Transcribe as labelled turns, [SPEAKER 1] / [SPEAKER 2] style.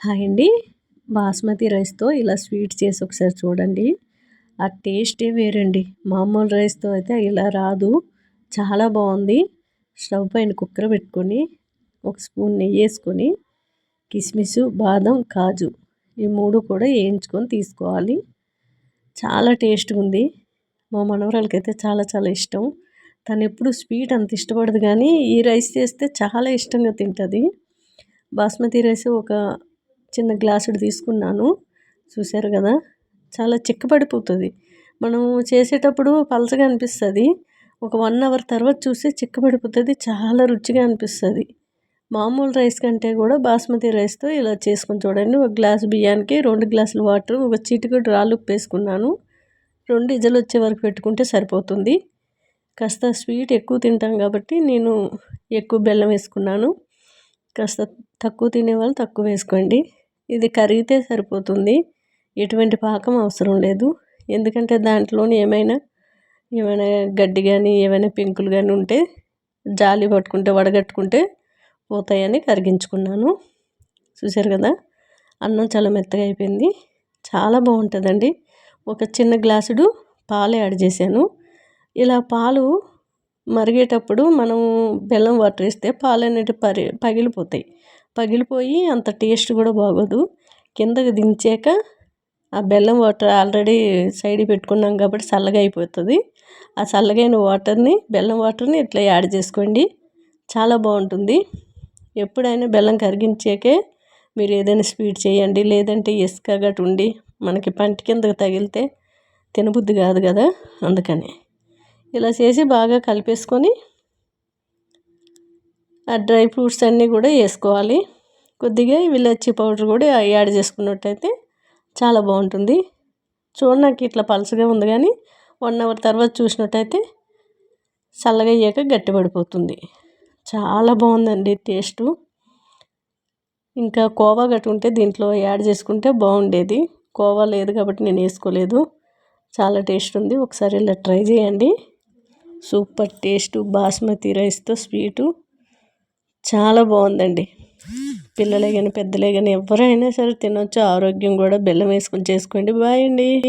[SPEAKER 1] Hi అండి. బాస్మతి రైస్తో ఇలా స్వీట్ చేసి ఒకసారి చూడండి. ఆ టేస్టే వేరండి. మామూలు రైస్తో అయితే ఇలా రాదు. చాలా బాగుంది. స్టవ్ పైన కుక్కర్ పెట్టుకొని ఒక స్పూన్ నెయ్యి వేసుకొని కిస్మిస్ బాదం కాజు ఈ మూడు కూడా వేయించుకొని తీసుకోవాలి. చాలా టేస్ట్గా ఉంది. మా మనవరాలకి అయితే చాలా చాలా ఇష్టం. తను ఎప్పుడు స్వీట్ అంత ఇష్టపడదు కానీ ఈ రైస్ చేస్తే చాలా ఇష్టంగా తింటుంది. బాస్మతి రైస్ ఒక చిన్న గ్లాసుడు తీసుకున్నాను. చూశారు కదా? చాలా చిక్కబడిపోతుంది. మనం చేసేటప్పుడు పలసగా అనిపిస్తుంది. ఒక వన్ అవర్ తర్వాత చూస్తే చిక్కబడిపోతుంది చాలా రుచిగా అనిపిస్తుంది. మామూలు రైస్ కంటే కూడా బాస్మతి రైస్తో ఇలా చేసుకొని చూడండి. ఒక గ్లాస్ బియ్యానికి రెండు గ్లాసులు వాటర్ ఒక చిటికెడు రాళ్ళు వేసుకున్నాను. రెండు ఇజలు వచ్చే వరకు పెట్టుకుంటే సరిపోతుంది. కాస్త స్వీట్ ఎక్కువ తింటాం కాబట్టి నేను ఎక్కువ బెల్లం వేసుకున్నాను. కాస్త తక్కువ తినేవాళ్ళు తక్కువ వేసుకోండి. ఇది కరిగితే సరిపోతుంది. ఎటువంటి పాకం అవసరం లేదు. ఎందుకంటే దాంట్లోని ఏమైనా ఏమైనా గడ్డి కానీ ఏమైనా పెంకులు కానీ ఉంటే జాలి పట్టుకుంటే వడగట్టుకుంటే పోతాయని కరిగించుకున్నాను. చూసారు కదా? అన్నం చాలా మెత్తగా అయిపోయింది. చాలా బాగుంటుందండి. ఒక చిన్న గ్లాసుడు పాలు యాడ్ చేశాను. ఇలా పాలు మరిగేటప్పుడు మనం బెల్లం వాటర్ వేస్తే పాలు అనేవి పరి పగిలిపోతాయి. పగిలిపోయి అంత టేస్ట్ కూడా బాగోదు. కిందకి దించాక ఆ బెల్లం వాటర్ ఆల్రెడీ సైడ్ పెట్టుకున్నాం కాబట్టి చల్లగా అయిపోతుంది. ఆ చల్లగైన వాటర్ని బెల్లం వాటర్ని ఇట్లా యాడ్ చేసుకోండి. చాలా బాగుంటుంది. ఎప్పుడైనా బెల్లం కరిగించాకే మీరు ఏదైనా స్వీట్ చేయండి లేదంటే ఇసుక గట్టు ఉండి మనకి పంట కిందకి తగిలితే తినబుద్ధి కాదు కదా అందుకని. ఇలా చేసి బాగా కలిపేసుకొని ఆ డ్రై ఫ్రూట్స్ అన్నీ కూడా వేసుకోవాలి. కొద్దిగా విలచ్చి పౌడర్ కూడా యాడ్ చేసుకున్నట్టయితే చాలా బాగుంటుంది. చూడడానికి ఇట్లా పలసగా ఉంది కానీ వన్ అవర్ తర్వాత చూసినట్టయితే చల్లగా అయ్యాక గట్టిపడిపోతుంది. చాలా బాగుందండి టేస్టు. ఇంకా కోవా గట్టు ఉంటే దీంట్లో యాడ్ చేసుకుంటే బాగుండేది. కోవా లేదు కాబట్టి నేను వేసుకోలేదు. చాలా టేస్ట్ ఉంది. ఒకసారి ఇలా ట్రై చేయండి. సూపర్ టేస్ట్ బాస్మతి రైస్తో స్వీటు. చాలా బాగుందండి. పిల్లలే కానీ పెద్దలే కానీ ఎవరైనా సరే తినొచ్చు. ఆరోగ్యం కూడా బెల్లం వేసుకొని చేసుకోండి. బాయ్ అండి.